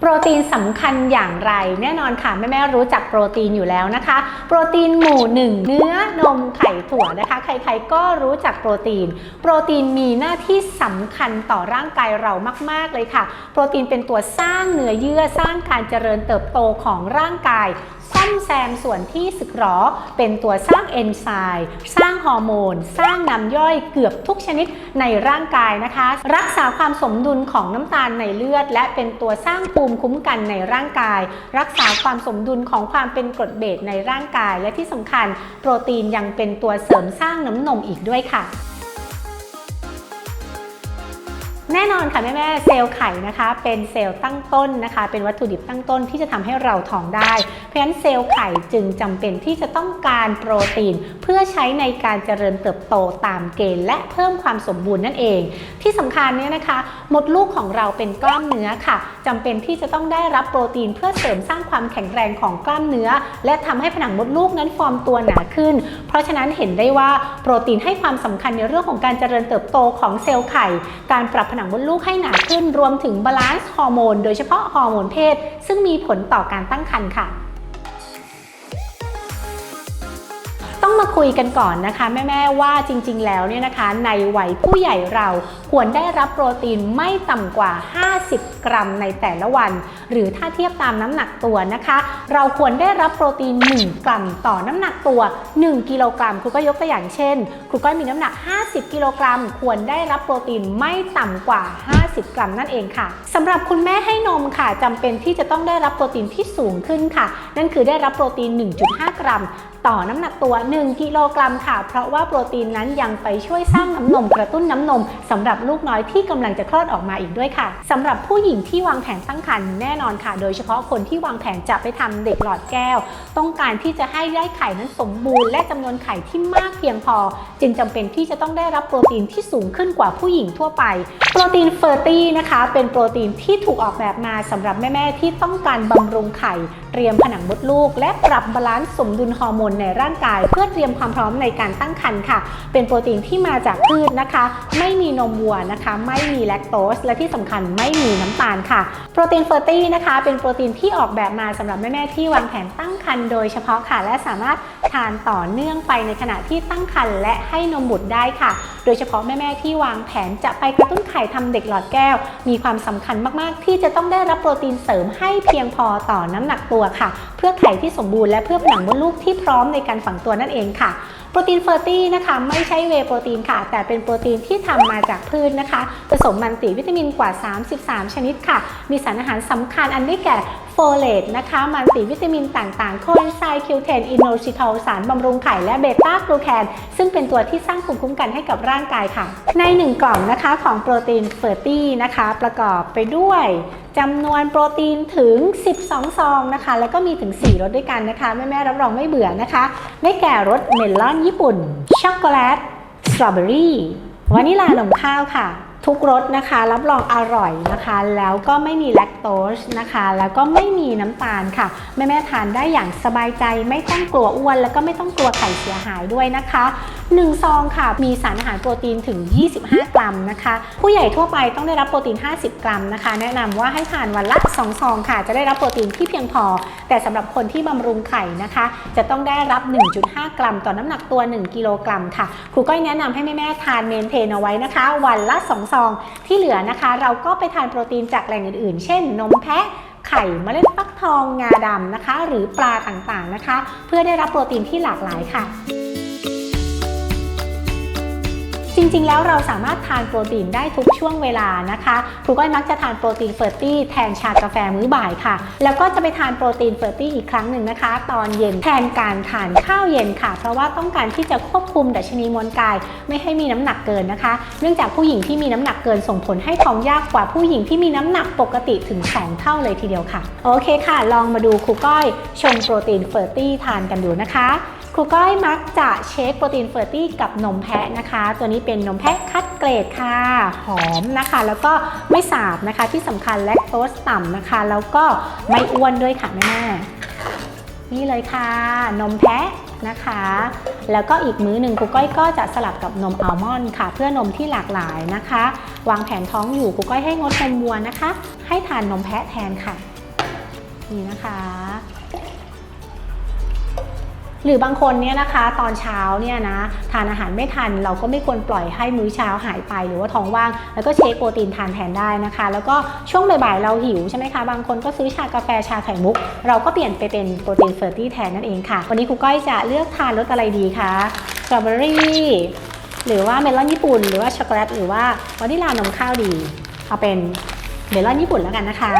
โปรตีนสำคัญอย่างไร แน่นอนค่ะ แม่ๆรู้จักโปรตีนอยู่แล้วนะคะ โปรตีนหมู่หนึ่งเนื้อนมไข่ถั่วนะคะ ใครๆก็รู้จักโปรตีน โปรตีนมีหน้าที่สำคัญต่อร่างกายเรามาก ๆเลยค่ะ โปรตีนเป็นตัวสร้างเนื้อเยื่อสร้างการเจริญเติบโตของร่างกาย ซ่อมแซมส่วนที่สึกหรอ เป็นตัวสร้างเอนไซม์สร้างฮอร์โมน สร้างน้ำย่อยเกือบทุกชนิดในร่างกายนะคะ รักษาความสมดุลของน้ำตาลในเลือด และเป็นตัวสร้างภูมิคุ้มกันในร่างกาย รักษาความสมดุลของความเป็นกรดเบสในร่างกาย และที่สำคัญ โปรตีนยังเป็นตัวเสริมสร้างน้ำนมอีกด้วยค่ะแน่นอนค่ะแม่แม่เซลล์ไข่นะคะ เป็นเซลล์ตั้งต้นนะคะ เป็นวัตถุดิบตั้งต้นที่จะทำให้เราท้องได้ เพราะฉะนั้นเซลล์ไข่จึงจำเป็นที่จะต้องการโปรตีน เพื่อใช้ในการเจริญเติบโตตามเกณฑ์ และเพิ่มความสมบูรณ์นั่นเอง ที่สำคัญเนี่ยนะคะมดลูกของเราเป็นกล้ามเนื้อค่ะจำเป็นที่จะต้องได้รับโปรตีนเพื่อเสริมสร้างความแข็งแรงของกล้ามเนื้อ และทำให้ผนังมดลูกนั้นฟอร์มตัวหนาขึ้น เพราะฉะนั้นเห็นได้ว่าโปรตีนให้ความสำคัญในเรื่องของการเจริญเติบโตของเซลล์ไข่ การปรับผนังมดลูกให้หนาขึ้น รวมถึงบาลานซ์ฮอร์โมนโดยเฉพาะฮอร์โมนเพศ ซึ่งมีผลต่อการตั้งครรภ์ค่ะ ต้องมาคุยกันก่อนนะคะ แม่ๆว่าจริง ๆ แล้วเนี่ยนะคะ ในวัยผู้ใหญ่เราควรได้รับโปรตีนไม่ต่ำกว่า 50 กรัมในแต่ละวัน หรือถ้าเทียบตามน้ำหนักตัวนะคะ เราควรได้รับโปรตีน 1 กรัมต่อน้ำหนักตัว 1 กิโลกรัมครูก็ยกตัวอย่างเช่นครูก้อยมีน้ำหนัก 50 กิโลกรัม ควรได้รับโปรตีนไม่ต่ำกว่า 50 กรัมนั่นเองค่ะสำหรับคุณแม่ให้นมค่ะจำเป็นที่จะต้องได้รับโปรตีนที่สูงขึ้นค่ะ นั่นคือได้รับโปรตีน 1.5 กรัม ต่อน้ำหนักตัว1กิโลกรัมค่ะ เพราะว่าโปรตีนนั้นยังไปช่วยสร้างน้ำนมกระตุ้นน้ำนมสำหรับลูกน้อยที่กำลังจะคลอดออกมาอีกด้วยค่ะสำหรับผู้หญิงที่วางแผนตั้งครรภ์แน่นอนค่ะ โดยเฉพาะคนที่วางแผนจะไปทำเด็กหลอดแก้ว ต้องการที่จะให้ได้ไข่นั้นสมบูรณ์และจำนวนไข่ที่มากเพียงพอ จึงจำเป็นที่จะต้องได้รับโปรตีนที่สูงขึ้นกว่าผู้หญิงทั่วไป โปรตีนเฟอร์ตี้นะคะ เป็นโปรตีนที่ถูกออกแบบมาสำหรับแม่ๆที่ต้องการบำรุงไข่ รียมผนังมดลูก และปรับบาลานซ์สมดุลฮอร์โมนในร่างกาย เพื่อเตรียมความพร้อมในการตั้งครรภ์ค่ะ เป็นโปรตีนที่มาจากพืชนะคะ ไม่มีนมวัวนะคะ ไม่มีแลคโตส และที่สำคัญไม่มีน้ำตาลค่ะ โปรตีนเฟอร์ตี้นะคะ เป็นโปรตีนที่ออกแบบมาสำหรับแม่ๆที่วางแผนตั้งครรภ์โดยเฉพาะค่ะ และสามารถทานต่อเนื่องไปในขณะที่ตั้งครรภ์และให้นมบุตรได้ค่ะ โดยเฉพาะแม่ๆที่วางแผนจะไปกระตุ้นไข่ทำเด็กหลอดแก้ว มีความสำคัญมากๆ ที่จะต้องได้รับโปรตีนเสริมให้เพียงพอต่อน้ำหนักตัวค่ะ เพื่อไข่ที่สมบูรณ์และเพื่อผนังมดลูกที่พร้อมในการฝังตัวนั่นเองค่ะ โปรตีนเฟอร์ตี้นะคะ ไม่ใช่เวโปรตีนค่ะ แต่เป็นโปรตีนที่ทำมาจากพืชนะคะ ผสมมันติวิตามินกว่า 33 ชนิดค่ะ มีสารอาหารสำคัญอันได้แก่ ฟเลตนะคะมันติวิตามินต่างๆ โคเอนไซม์คิวเทนอินโนซิทอลสารบำรุงไข่และเบต้ากลูแคนซึ่งเป็นตัวที่สร้างภูมิคุ้มกันให้กับร่างกายค่ะ ใน 1 กล่องนะคะของโปรตีนเฟอร์ตี้นะคะ ประกอบไปด้วยจำนวนโปรตีนถึง 12 ซองนะคะ แล้วก็มีถึง 4รสด้วยกันนะคะแม่ ๆ รับรองไม่เบื่อนะคะ ได้แก่รสเมลอนญี่ปุ่น ช็อกโกแลต สตรอเบอรี่วานิลานมข้าวค่ะ ทุกรสนะคะ รับรองอร่อยนะคะ แล้วก็ไม่มีแลคโตสนะคะ แล้วก็ไม่มีน้ำตาลค่ะ แม่ๆทานได้อย่างสบายใจ ไม่ต้องกลัวอ้วน แล้วก็ไม่ต้องกลัวไข่เสียหายด้วยนะคะ1ซองค่ะ มีสารอาหารโปรตีนถึง 25 กรัมนะคะ ผู้ใหญ่ทั่วไปต้องได้รับโปรตีน 50 กรัมนะคะ แนะนำว่าให้ทานวันละ2ซองค่ะ จะได้รับโปรตีนที่เพียงพอ แต่สำหรับคนที่บำรุงไข่นะคะ จะต้องได้รับ 1.5 กรัม ต่อน้ำหนักตัว 1 กิโลกรัมค่ะ ครูก้อยแนะนำให้แม่ๆทานเมนเทนเอาไว้นะคะ วันละ2ซอง ที่เหลือนะคะ เราก็ไปทานโปรตีนจากแหล่งอื่นๆ เช่น นมแพะไข่เมล็ดฟักทองงาดำนะคะ หรือปลาต่างๆนะคะ เพื่อได้รับโปรตีนที่หลากหลายค่ะ จริง ๆ แล้วเราสามารถทานโปรตีนได้ทุกช่วงเวลานะคะครูก้อยมักจะทานโปรตีนเฟอร์ตี้แทนชากาแฟมื้อบ่ายค่ะ แล้วก็จะไปทานโปรตีนเฟอร์ตี้อีกครั้งหนึ่งนะคะ ตอนเย็นแทนการทานข้าวเย็นค่ะ เพราะว่าต้องการที่จะควบคุมดัชนีมวลกาย ไม่ให้มีน้ำหนักเกินนะคะ เนื่องจากผู้หญิงที่มีน้ำหนักเกินส่งผลให้ท้องยากกว่าผู้หญิงที่มีน้ำหนักปกติถึง 2 เท่าเลยทีเดียวค่ะ โอเคค่ะ ลองมาดูครูก้อยชงโปรตีนเฟอร์ตี้ทานกันดูนะคะ รูก้อยมักจะเชคโปรตีนเฟอร์ตี้กับนมแพะนะคะ ตัวนี้เป็นนมแพะคัดเกรดค่ะ หอมนะคะ แล้วก็ไม่สาบนะคะที่สำคัญแลคโตสต่ำนะคะ แล้วก็ไม่อ้วนด้วยค่ะแม่นี่เลยค่ะ นมแพะนะคะ แล้วก็อีกมื้อหนึ่งครูก้อยก็จะสลับกับนมอัลมอนด์ค่ะ เพื่อนมที่หลากหลายนะคะ วางแผนท้องอยู่ครูก้อยให้งดนมวัวนะคะ ให้ทานนมแพะแทนค่ะ นี่นะคะ หรือบางคนเนี่ยนะคะตอนเช้าเนี่ยนะทานอาหารไม่ทัน เราก็ไม่ควรปล่อยให้มื้อเช้าหายไป หรือว่าท้องว่าง แล้วก็เชคโปรตีนทานแทนได้นะคะ แล้วก็ช่วงบ่ายๆเราหิวใช่ไหมคะบางคนก็ซื้อชากาแฟชาไข่มุก เราก็เปลี่ยนไปเป็นโปรตีนเฟอร์ตี้แทนนั่นเองค่ะวันนี้ครูก้อยจะเลือกทานรสอะไรดีคะสตรอเบอรี่หรือว่าเมลอนญี่ปุ่น หรือว่าช็อกโกแลตหรือว่าวานิลานมข้าวดี เอาเป็นเมลอนญี่ปุ่นแล้วกันนะคะ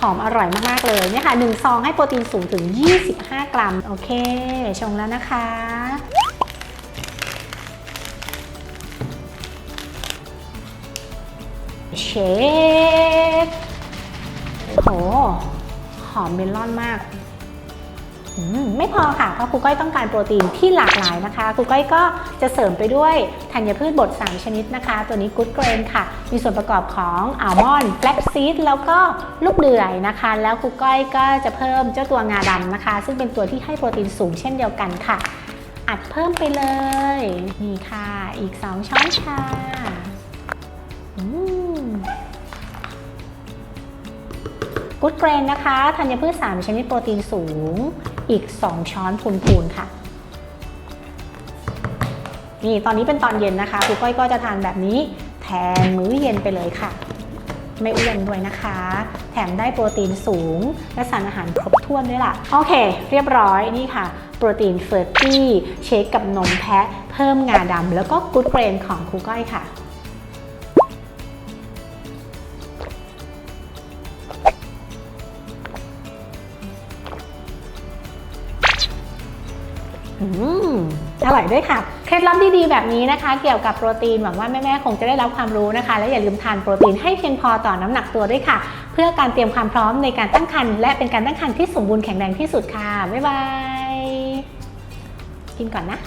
หอมอร่อยมาก ๆ เลยเนี่ยค่ะ1ซองให้โปรตีนสูงถึง 25 กรัม โอเค ชงแล้วนะคะ เชฟโห หอมเมลอนมาก ไม่พอค่ะ เพราะครูก้อยต้องการโปรตีนที่หลากหลายนะคะ ครูก้อยก็จะเสริมไปด้วยธัญพืชบด 3 ชนิดนะคะ ตัวนี้กู๊ดเกรนค่ะ มีส่วนประกอบของอัลมอนด์แฟลกซีดแล้วก็ลูกเดือยนะคะ แล้วครูก้อยก็จะเพิ่มเจ้าตัวงาดำนะคะ ซึ่งเป็นตัวที่ให้โปรตีนสูงเช่นเดียวกันค่ะ อัดเพิ่มไปเลย นี่ค่ะ อีก 2 ช้อนชาอกูดเกรนนะคะธัญพืช 3 ชนิดโปรตีนสูง อีก 2 ช้อนพูนๆค่ะ นี่ตอนนี้เป็นตอนเย็นนะคะครูก้อยก็จะทานแบบนี้แทนมื้อเย็นไปเลยค่ะ ไม่อ้วนด้วยนะคะ แถมได้โปรตีนสูง และสารอาหารครบถ้วนด้วยล่ะ โอเค เรียบร้อยนี่ค่ะโปรตีนเฟอร์ตี้เชคกับนมแพะ เพิ่มงาดำแล้วก็กูดเกรนของครูก้อยค่ะ อร่อยด้วยค่ะ เคล็ดลับดีๆแบบนี้นะคะ เกี่ยวกับโปรตีนหวังว่าแม่ๆคงจะได้รับความรู้นะคะ และอย่าลืมทานโปรตีนให้เพียงพอต่อน้ำหนักตัวด้วยค่ะ เพื่อการเตรียมความพร้อมในการตั้งครรภ์และเป็นการตั้งครรภ์ที่สมบูรณ์แข็งแรงที่สุดค่ะบ๊ายบายกินก่อนนะ